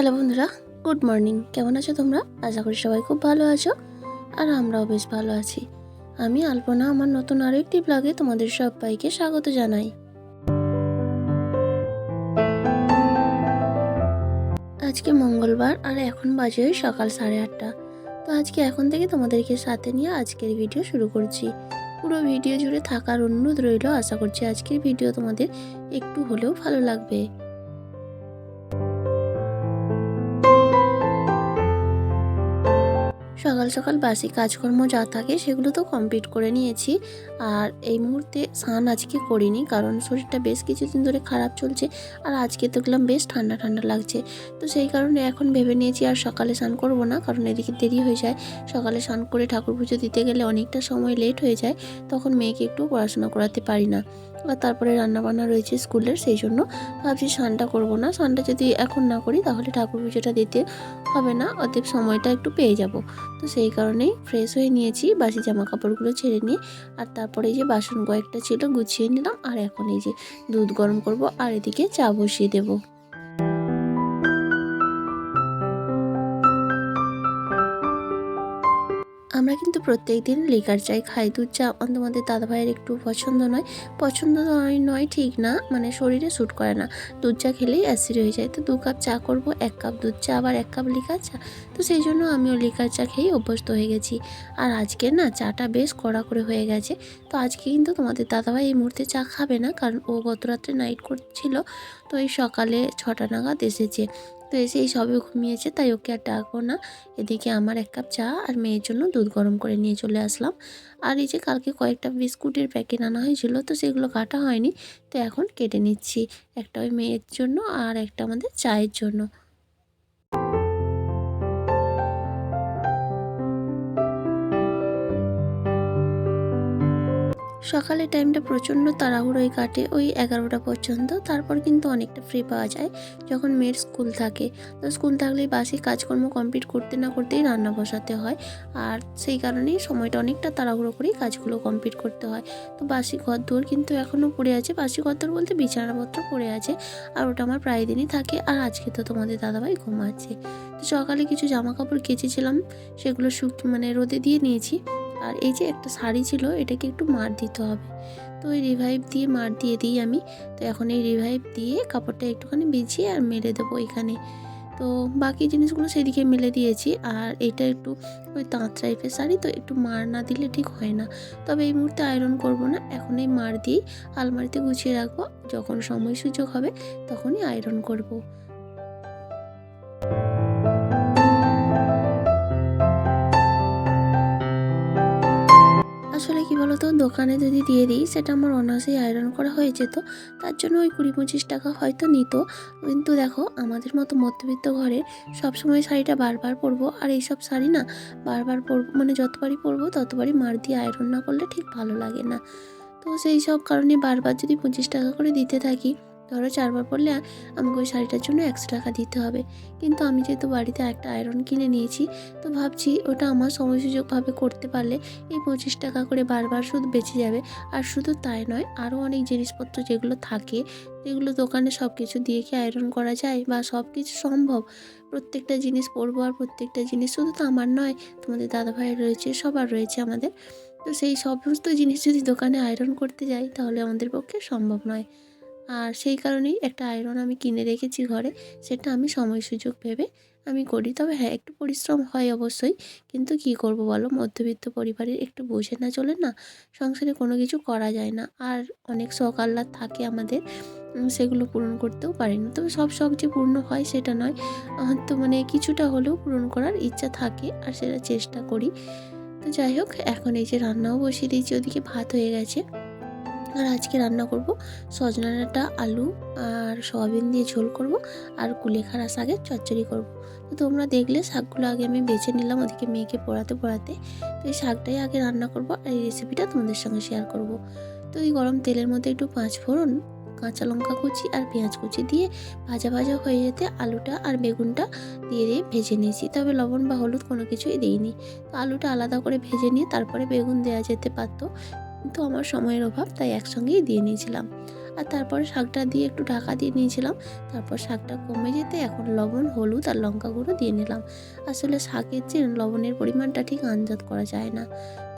Hello বন্ধুরা, good morning. কেমন আছো তোমরা? আশা করি সবাই খুব ভালো আছো আর আমরাও বেশ ভালো আছি। আমি আলপনা, আমার নতুন আরও একটি ব্লগে তোমাদের সবাইকে স্বাগত জানাই। আজকে মঙ্গলবার আর এখন বাজে ওই সকাল সাড়ে আটটা। তো আজকে এখন থেকে তোমাদেরকে সাথে নিয়ে আজকের ভিডিও শুরু করছি। পুরো ভিডিও জুড়ে থাকার অনুরোধ রইল, আশা করছি আজকের ভিডিও তোমাদের একটু হলেও ভালো লাগবে। সকাল সকাল বাসি কাজকর্ম যা থাকে সেগুলো তো কমপ্লিট করে নিয়েছি। আর এই মুহূর্তে স্নান আজকে করিনি কারণ শরীরটা বেশ কিছুদিন ধরে খারাপ চলছে আর আজকে দেখলাম বেশ ঠান্ডা ঠান্ডা লাগছে। তো সেই কারণে এখন ভেবে নিয়েছি আর সকালে স্নান করব না কারণ এদিকে দেরি হয়ে যায়। সকালে স্নান করে ঠাকুর পুজো দিতে গেলে অনেকটা সময় লেট হয়ে যায়। তখন মেয়েকে একটু পড়াশোনা করাতে পারি না। আর তারপরে রান্নাবান্না রয়েছে স্কুলের, সেই জন্য ভাবছি স্নানটা করব না। স্নানটা যদি এখন না করি, তাহলে ঠাকুর পুজোটা দিতে হবে না, অতএব সময়টা একটু পেয়ে যাব। তো সেই কারণেই ফ্রেশ হয়ে নিয়েছি, বাসি জামা কাপড়গুলো ছেড়ে নিয়ে, আর তারপরে যে বাসন কয়েকটা ছিল গুছিয়ে নিলাম, আর এখন এই যে দুধ গরম করব, আর এদিকে চা বসিয়ে দেবো। আমরা কিন্তু প্রত্যেক দিন লিকার চাই, খাই দুধ চা। তোমাদের দাদা ভাইয়ের একটু পছন্দ নয়। পছন্দ নয় নয় ঠিক না মানে শরীরে স্যুট করে না। দুধ চা খেলেই অ্যাসিড হয়ে যায়। তো দু কাপ চা করব, এক কাপ দুধ চা, আবার এক কাপ লিকার চা। তো সেই জন্য আমিও লিকার চা খেয়েই অভ্যস্ত হয়ে গেছি। আর আজকে না, চাটা বেশ কড়া করে হয়ে গেছে। তো আজকে কিন্তু তোমাদের দাদাভাই এই মুহূর্তে চা খাবে না, কারণ ও গত রাত্রে নাইট করছিল। তো এই সকালে ছটা নাগাদ এসেছে। তো এসে এই সবে ঘুমিয়েছে, তাই ওকে আর ডাকবো না। এদিকে আমার এক কাপ চা আর মেয়ের জন্য দুধ গরম করে নিয়ে চলে আসলাম। আর এই যে কালকে কয়েকটা বিস্কুটের প্যাকেট আনা হয়েছিল, তো সেগুলো কাটা হয়নি, তো এখন কেটে নিচ্ছি। একটা ওই মেয়ের জন্য আর একটা আমাদের চায়ের জন্য। সকালের টাইমটা প্রচণ্ড তাড়াহুড়োয় কাটে ওই এগারোটা পর্যন্ত। তারপর কিন্তু অনেকটা ফ্রি পাওয়া যায় যখন মেয়ের স্কুল থাকে। তো স্কুল থাকলেই বাসি কাজকর্ম কমপ্লিট করতে না করতেই রান্না বসাতে হয়। আর সেই কারণেই সময়টা অনেকটা তাড়াহুড়ো করেই কাজগুলো কমপ্লিট করতে হয়। তো বাসি ঘর দৌড় কিন্তু এখনও পড়ে আছে। বাসি ঘর দৌড় বলতে বিছানাপত্র পড়ে আছে আর ওটা আমার প্রায় দিনই থাকে। আর আজকে তো তোমাদের দাদাভাই ঘুমাচ্ছে। তো সকালে কিছু জামা কাপড় কেচেছিলাম, সেগুলো শুক মানে রোদে দিয়ে নিয়েছি। আর এই যে একটা শাড়ি ছিল, এটাকে একটু মার দিতে হবে। তো ওই রিভাইভ দিয়ে মার দিয়ে দিই আমি। তো এখন এই রিভাইভ দিয়ে কাপড়টা একটুখানি বিছিয়ে আর মেরে দেবো এখানে। তো বাকি জিনিসগুলো সেদিকে মেলে দিয়েছি। আর এটা একটু ওই তাঁত টাইপের শাড়ি, তো একটু মার না দিলে ঠিক হয় না। তবে এই মুহূর্তে আয়রন করব না, এখন এই মার দিয়েই আলমারিতে গুছিয়ে রাখব। যখন সময় সুযোগ হবে, তখনই আয়রন করব। কি বলতো? দোকানে যদি দিয়ে দিই, সেটা আমার অনায়াসেই আয়রন করা হয়ে যেত। তার জন্য ওই কুড়ি পঁচিশ টাকা হয়তো নিত। কিন্তু দেখো, আমাদের মতো মধ্যবিত্ত ঘরে সবসময় শাড়িটা বারবার পরবো। আর এইসব শাড়ি না, বারবার পরবো মানে যতবারই পরবো, ততবারই মার দিয়ে আয়রন না করলে ঠিক ভালো লাগে না। তো সেই সব কারণে বারবার যদি পঁচিশ টাকা করে দিতে থাকি ধরো চারবার পরলে আমাকে ওই শাড়িটার জন্য একশো টাকা দিতে হবে। কিন্তু আমি যেহেতু বাড়িতে একটা আয়রন কিনে নিয়েছি, তো ভাবছি ওটা আমার সময় সুযোগভাবে করতে পারলে এই পঁচিশ টাকা করে বারবার শুধু বেঁচে যাবে। আর শুধু তাই নয় আরও অনেক জিনিসপত্র যেগুলো থাকে, যেগুলো দোকানে সব কিছু দিয়ে কি আয়রন করা যায় বা সব কিছু সম্ভব? প্রত্যেকটা জিনিস পরবো আর প্রত্যেকটা জিনিস শুধু তো আমার নয়, তোমাদের দাদাভাই রয়েছে, সবার রয়েছে আমাদের। তো সেই সমস্ত জিনিস যদি দোকানে আয়রন করতে যাই, তাহলে আমাদের পক্ষে সম্ভব নয়। আর সেই কারণেই একটা আয়রন আমি কিনে রেখেছি ঘরে, সেটা আমি সময় সুযোগ ভেবে আমি করি। তবে হ্যাঁ একটু পরিশ্রম হয় অবশ্যই, কিন্তু কি করব বলো? মধ্যবিত্ত পরিবারের একটু বোঝে না চলে না, সংসারে কোনো কিছু করা যায় না। আর অনেক শখ আহ্লাদ থাকে আমাদের সেগুলো পূরণ করতেও পারি না। তবে সব শখ যে পূর্ণ হয় সেটা নয় তো মানে কিছুটা হলেও পূরণ করার ইচ্ছা থাকে আর সেটা চেষ্টা করি। তো যাই হোক, এখন এই যে রান্নাও বসিয়ে দিয়েছি, ওদিকে ভাত হয়ে গেছে। আর আজকে রান্না করব সজনা ডাঁটা, আলু আর সয়াবিন দিয়ে ঝোল করব আর কুলেখাড়া শাকের চচ্চড়ি করব। তো তোমরা দেখলে শাকগুলো আগে আমি বেছে নিলাম ওদিকে মেয়েকে পড়াতে পড়াতে। তো এই শাকটাই আগে রান্না করব আর এই রেসিপিটা তোমাদের সঙ্গে শেয়ার করব। তো এই গরম তেলের মধ্যে একটু পাঁচ ফোড়ন, কাঁচা লঙ্কা কুচি আর পেঁয়াজ কুচি দিয়ে ভাজা ভাজা হয়ে যেতে আলুটা আর বেগুনটা দিয়ে দিয়ে ভেজে নিয়েছি। তবে লবণ বা হলুদ কোনো কিছুই দিইনি। তো আলুটা আলাদা করে ভেজে নিয়ে তারপরে বেগুন দেওয়া যেতে পারতো। কিন্তু আমার সময়ের অভাব, তাই একসঙ্গেই দিয়ে নিয়েছিলাম। আর তারপর শাকটা দিয়ে একটু ঢাকা দিয়ে নিয়েছিলাম। তারপর শাকটা কমে যেতে এখন লবণ, হলুদ আর লঙ্কা গুঁড়ো দিয়ে নিলাম। আসলে শাকের যে লবণের পরিমাণটা ঠিক আন্দাজ করা যায় না।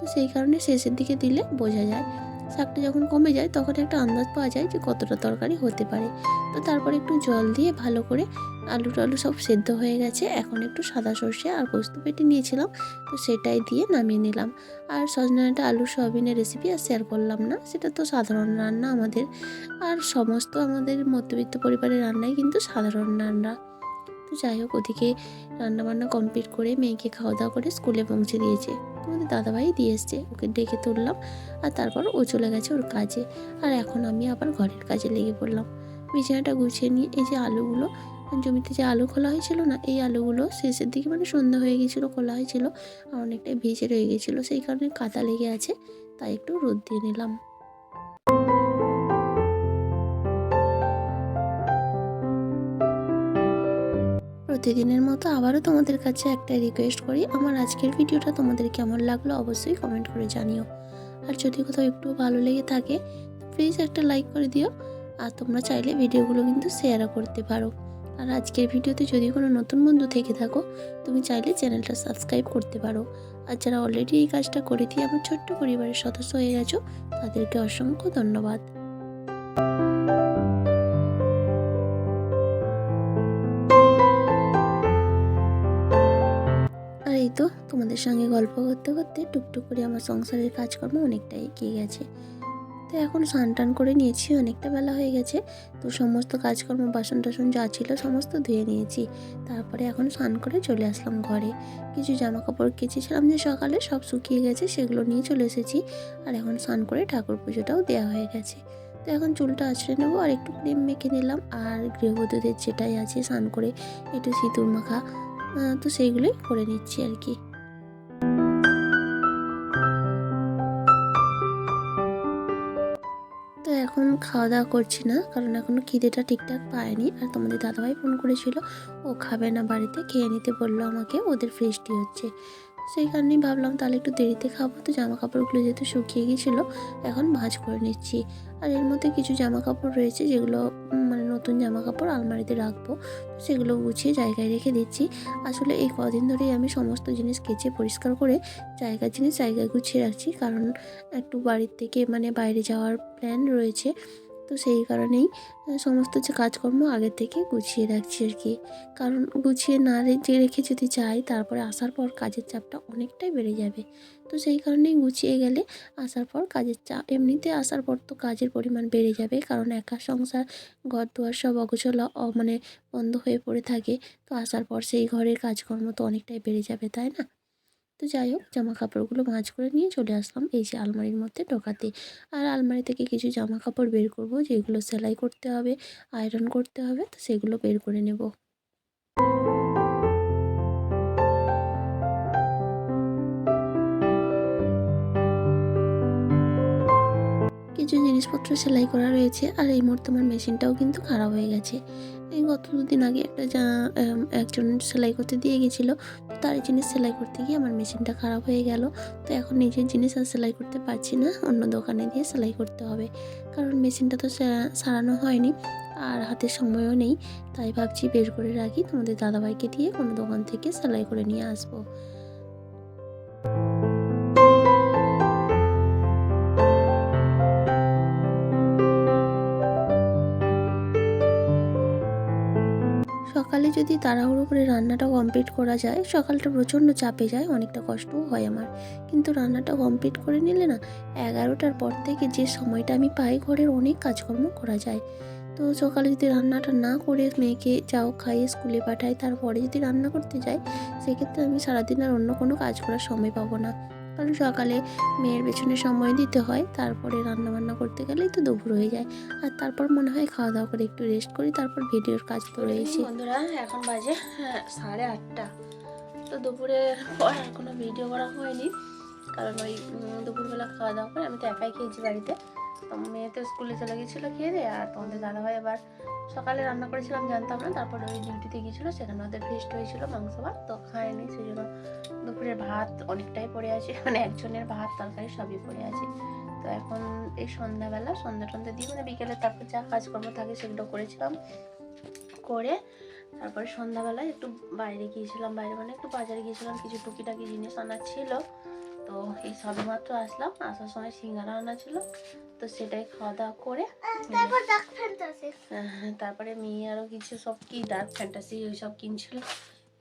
তো সেই কারণে শেষের দিকে দিলে বোঝা যায়। শাকটা যখন কমে যায়, তখন একটা আন্দাজ পাওয়া যায় যে কতটা তরকারি হতে পারে। তো তারপরে একটু জল দিয়ে ভালো করে আলু টালু সব সেদ্ধ হয়ে গেছে। এখন একটু সাদা সর্ষে আর পোস্ত পেটে নিয়েছিলাম। তো সেটাই দিয়ে নামিয়ে নিলাম। আর সজনাটা আলু সয়াবিনের রেসিপি আর শেয়ার করলাম না, সেটা তো সাধারণ রান্না আমাদের। আর সমস্ত আমাদের মধ্যবিত্ত পরিবারের রান্নাই কিন্তু সাধারণ রান্না। তো যাই হোক, ওদিকে রান্নাবান্না কমপ্লিট করে মেয়েকে খাওয়া দাওয়া করে স্কুলে পৌঁছে দিয়েছে। তোমাদের দাদাভাই দিয়ে এসছে, ওকে ডেকে তুললাম আর তারপর ও চলে গেছে ওর কাজে। আর এখন আমি আবার ঘরের কাজে লেগে পড়লাম। বিছানাটা গুছিয়ে নিয়ে এই যে আলুগুলো, জমিতে যে আলু খোলা হয়েছিল না, এই আলুগুলো শেষের দিকে মানে সন্ধ্যা হয়ে গেছিল, খোলা হয়েছিল, আর অনেকটাই ভিজে রয়ে গেছিল, সেই কারণে কাদা লেগে আছে, তাই একটু রোদ দিয়ে নিলাম। প্রতিদিনের মতো আবারও তোমাদের কাছে একটা রিকোয়েস্ট করি। আমার আজকের ভিডিওটা তোমাদের কেমন লাগল অবশ্যই কমেন্ট করে জানিও। আর যদি কোথাও একটু ভালো লেগে থাকে প্লিজ একটা লাইক করে দিও। আর তোমরা চাইলে ভিডিওগুলো কিন্তু শেয়ারও করতে পারো। আর আজকের ভিডিওতে যদি কোনো নতুন বন্ধু থেকে থাকো, তুমি চাইলে চ্যানেলটা সাবস্ক্রাইব করতে পারো। আর যারা অলরেডি এই কাজটা করে দিয়ে আমার ছোট্ট পরিবারের সদস্য হয়ে গেছো, তাদেরকে অসংখ্য ধন্যবাদ। তো তোমাদের সঙ্গে গল্প করতে করতে টুকটুক করে আমার সংসারের কাজকর্ম অনেকটা এগিয়ে গেছে। তো এখন স্নান টান করে নিয়েছি, অনেকটা বেলা হয়ে গেছে। তো সমস্ত কাজকর্ম বাসন টাসন যা ছিল সমস্ত ধুয়ে নিয়েছি। তারপরে এখন স্নান করে চলে আসলাম ঘরে। কিছু জামা কাপড় কেচেছিলাম যে সকালে, সব শুকিয়ে গেছে, সেগুলো নিয়ে চলে এসেছি। আর এখন স্নান করে ঠাকুর পুজোটাও দেওয়া হয়ে গেছে। তো এখন চুলটা আছড়ে নেব আর একটু ক্রিম মেখে নিলাম। আর গৃহবধূদের যেটাই আছে স্নান করে একটু সিঁদুর মাখা। তো সেইগুলোই করে নিচ্ছি আর কি। তো এখন খাওয়া দাওয়া করছি না, কারণ এখনও খিদেটা ঠিকঠাক পায়নি। আর তোমাদের দাদাভাই ফোন করেছিল, ও খাবে না বাড়িতে, খেয়ে নিতে বলল আমাকে, ওদের ফ্রিজটি হচ্ছে। সেই কারণেই ভাবলাম তাহলে একটু দেরিতে খাব। তো জামা কাপড়গুলো যেহেতু শুকিয়ে গিয়েছিল, এখন ভাঁজ করে নিচ্ছি। আর এর মধ্যে কিছু জামা কাপড় রয়েছে, যেগুলো মানে নতুন জামা কাপড় আলমারিতে রাখব। সেগুলো গুছিয়ে জায়গায় রেখে দিচ্ছি। আসলে এই কদিন ধরেই আমি সমস্ত জিনিস কেচে পরিষ্কার করে জায়গার জিনিস জায়গায় গুছিয়ে রাখছি। কারণ একটু বাড়ির থেকে মানে বাইরে যাওয়ার প্ল্যান রয়েছে। তো সেই কারণেই সমস্ত যে কাজকর্ম আগে থেকে গুছিয়ে রাখছি আর কি। কারণ গুছিয়ে না রে- যে রেখে যদি যাই, তারপরে আসার পর কাজের চাপটা অনেকটাই বেড়ে যাবে। তো সেই কারণেই গুছিয়ে গেলে আসার পর কাজের চাপ এমনিতে আসার পর তো কাজের পরিমাণ বেড়ে যাবে, কারণ একা সংসার ঘর দুয়ার সব অগোছলা মানে বন্ধ হয়ে পড়ে থাকে। তো আসার পর সেই ঘরের কাজকর্ম তো অনেকটাই বেড়ে যাবে, তাই না? তো যাই হোক জামা কাপড়গুলো ভাঁজ করে নিয়ে চলে আসলাম। এই যে আলমারির মধ্যে ঢোকাতে। আর আলমারি থেকে কিছু জামা কাপড় বের করব, যেগুলো সেলাই করতে হবে, আয়রন করতে হবে, তো সেগুলো বের করে নেব। কিছু জিনিসপত্র সেলাই করা রয়েছে, আর এই মুহূর্তে আমার মেশিনটাও কিন্তু খারাপ হয়ে গেছে। এই গত দুদিন আগে একটা একজন সেলাই করতে দিয়ে গেছিল। তার জিনিস সেলাই করতে গিয়ে আমার মেশিনটা খারাপ হয়ে গেল। তো এখন নিজের জিনিস আর সেলাই করতে পারছি না, অন্য দোকানে দিয়ে সেলাই করতে হবে। কারণ মেশিনটা তো সারানো হয়নি আর হাতে সময়ও নেই। তাই ভাবছি বের করে রাখি, তোমাদের দাদাভাইকে দিয়ে কোনো দোকান থেকে সেলাই করে নিয়ে আসব। সকালে যদি তাড়াহুড়ো করে রান্নাটা কমপ্লিট করা যায়, সকালটা প্রচণ্ড চাপে যায়, অনেকটা কষ্টও হয় আমার। কিন্তু রান্নাটা কমপ্লিট করে নিলে না, এগারোটার পর থেকে যে সময়টা আমি পাই ঘরের অনেক কাজকর্ম করা যায়। তো সকালে যদি রান্নাটা না করে মেয়েকে যাও খাইয়ে স্কুলে পাঠাই, তারপরে যদি রান্না করতে যাই, সেক্ষেত্রে আমি সারাদিন আর অন্য কোনো কাজ করার সময় পাবো না। কারণ সকালে মেয়ের পেছনে সময় দিতে হয় তারপরে রান্না বান্না করতে গেলেই তো দুপুর হয়ে যায়। আর তারপর মনে হয় খাওয়া দাওয়া করে একটু রেস্ট করি তারপর ভিডিওর কাজ তো রয়েছে বন্ধুরা এখন বাজে হ্যাঁ, সাড়ে আটটা। তো দুপুরের পর কোনো ভিডিও করা হয়নি কারণ ওই দুপুরবেলা খাওয়া দাওয়া করে আমি তো একাই খেয়েছি বাড়িতে। মেয়ে তো স্কুলে চলে গেছিল খেয়ে দিয়ে আর তোমাদের দাদাভাই আবার সকালে রান্না করেছিলাম, জানতাম না। তারপরে ওই ডিউটিতে গিয়েছিল, সেখানে ওদের ফিস্ট হয়েছিল, মাংস ভাত, তো খায়নি, সেই জন্য দুপুরের ভাত অনেকটাই পড়ে আছে। মানে একজনের ভাত, তরকারি সবই পড়ে আছে। তো এখন এই সন্ধ্যাবেলা, সন্ধ্যা টন্ধা দিয়ে মানে বিকেলে তারপর যা কাজকর্ম থাকে সেগুলো করেছিলাম। করে তারপরে সন্ধ্যাবেলায় একটু বাইরে গিয়েছিলাম, বাইরে মানে একটু বাজারে গিয়েছিলাম, কিছু টুকিটাকি জিনিস আনার ছিল। তো এই সবে মাত্র আসলাম। আসার সময় সিঙ্গারা আনা ছিল। তো সেটাই খাওয়া দাওয়া করে তারপর ফ্যান্টাসি আহ, তারপরে মেয়ে আরও কিছু সব কি ডার্ক ফ্যান্টাসি ওই সব কিনছিল।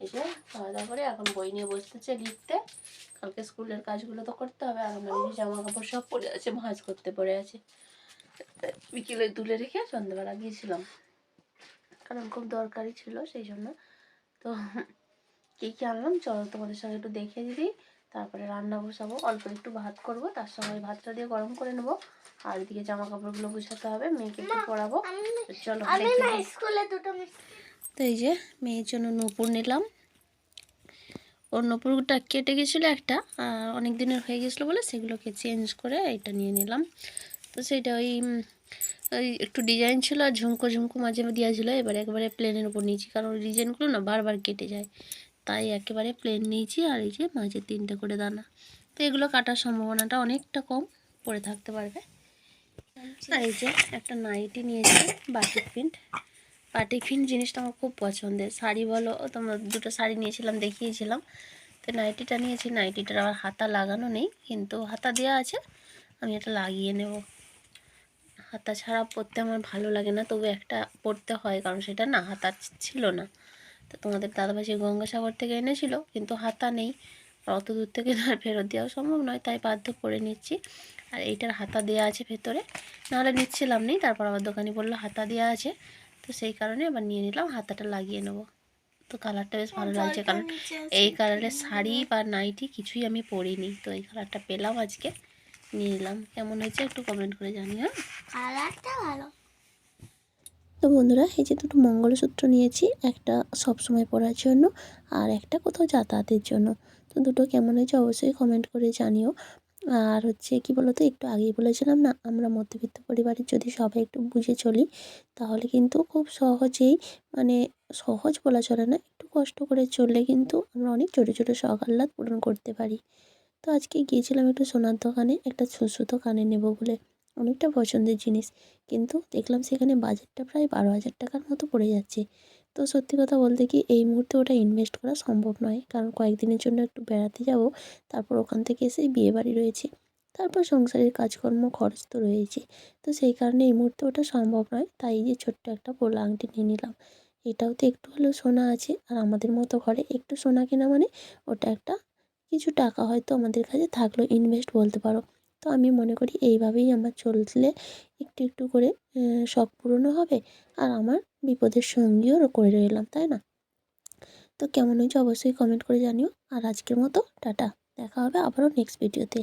এসে খাওয়া দাওয়া করে এখন বই নিয়ে বসতেছে লিখতে। কালকে স্কুলের কাজগুলো তো করতে হবে। আর আমার জামা কাপড় সব পড়ে আছে ভাঁজ করতে পড়ে আছে। বিকেলে তুলে রেখে সন্ধ্যাবেলা গিয়েছিলাম। কারণ খুব দরকারি ছিল সেই জন্য। তো কী কী আনলাম? চলো তোমাদের সঙ্গে একটু দেখে দিই। তারপরে রান্না বসাবো। অল্প একটু ভাত করব তার সঙ্গে ভাতটা দিয়ে গরম করে নেব। আর এদিকে জামা কাপড়গুলো গুছাতে হবে মেয়েকে একটু পরাবো তো চলো তো এই যে মেয়ের জন্য নূপুর নিলাম। ওর নূপুরটা কেটে গেছিল একটা আর অনেক দিনের হয়ে গেছিল বলে সেগুলোকে চেঞ্জ করে এটা নিয়ে নিলাম। তো সেটা ওই ওই একটু ডিজাইন ছিল আর ঝুমকো ঝুমকো মাঝে দেওয়া ছিল এবার একবারে প্লেনের উপর নিয়েছি। কারণ ওই ডিজাইনগুলো না বারবার কেটে যায়। তাই একেবারে প্লেন নিয়েছি আর এই যে মাঝে তিনটে করে দানা। তো এগুলো কাটার সম্ভাবনাটা অনেকটা কম, পড়ে থাকতে পারবে। আর এই যে একটা নাইটি নিয়েছি বাটিক প্রিন্ট বাটিক প্রিন্ট জিনিসটা আমার খুব পছন্দের। শাড়ি বলো, তোমরা দুটো শাড়ি নিয়েছিলাম, দেখিয়েছিলাম। তো নাইটিটা নিয়েছি, নাইটিটার আবার হাতা লাগানো নেই, কিন্তু হাতা দেওয়া আছে, আমি এটা লাগিয়ে নেব। হাতা ছাড়া পরতে আমার ভালো লাগে না, তবু একটা পরতে হয়, কারণ সেটা না, হাতা ছিল না। তো তোমাদের দাদাভাই সেই গঙ্গাসাগর থেকে এনেছিল কিন্তু হাতা নেই। অত দূর থেকে আর ফেরত দেওয়া সম্ভব নয় তাই বাধ্য করে নিচ্ছি। আর এইটার হাতা দেওয়া আছে ভেতরে। নাহলে নিচ্ছিলাম নেই তারপর আবার দোকানি বলল হাতা দেওয়া আছে। তো সেই কারণে আবার নিয়ে নিলাম হাতাটা লাগিয়ে নেব। তো কালারটা বেশ ভালো লাগছে কারণ এই কালারের শাড়ি বা নাইটি কিছুই আমি পরিনি। তো এই কালারটা পেলাম আজকে নিয়ে নিলাম। কেমন হয়েছে একটু কমেন্ট করে জানি হ্যাঁ? কালারটা ভালো। তো বন্ধুরা, এই যে দুটো মঙ্গলসূত্র নিয়েছি, একটা সব সময় পরার জন্য আর একটা কোথাও যাতায়াতের জন্য। তো দুটো কেমন হয়েছে অবশ্যই কমেন্ট করে জানিও। আর হচ্ছে কি বলতো, একটু আগেই বলেছিলাম না, আমরা মধ্যবিত্ত পরিবারের যদি সবাই একটু বুঝে চলি, তাহলে কিন্তু খুব সহজেই মানে সহজ বলা চলে না, একটু কষ্ট করে চললে কিন্তু আমরা অনেক ছোটো ছোটো শখ আহ্লাদ পূরণ করতে পারি। তো আজকে গিয়েছিলাম একটু সোনার দোকানে, একটা সুসুতো কানে নেব বলে। অনেকটা পছন্দের জিনিস। কিন্তু দেখলাম সেখানে বাজেটটা প্রায় বারো হাজার টাকার মতো পড়ে যাচ্ছে। তো সত্যি কথা বলতে কি, এই মুহূর্তে ওটা ইনভেস্ট করা সম্ভব নয়। কারণ কয়েকদিনের জন্য একটু বেড়াতে যাব, তারপর ওখান থেকে এসেই বিয়ে বাড়ি রয়েছে। তারপর সংসারের কাজকর্ম, খরচ তো রয়েছে। তো সেই কারণে এই মুহূর্তে ওটা সম্ভব নয়। তাই যে ছোট্ট একটা পোলা আংটি নিয়ে নিলাম। এটাও তো একটু হলেও সোনা আছে। আর আমাদের মতো ঘরে একটু সোনা কেনা মানে ওটা একটা কিছু টাকা হয়তো আমাদের কাছে থাকল ইনভেস্ট বলতে পারো। তো আমি মনে করি এইভাবেই আমার চললে একটু একটু করে শখ পূরণও হবে আর আমার বিপদের সঙ্গীও করে রইলাম, তাই না? তো কেমন হয়েছে অবশ্যই কমেন্ট করে জানিও। আর আজকের মতো টাটা। দেখা হবে আবারও নেক্সট ভিডিওতে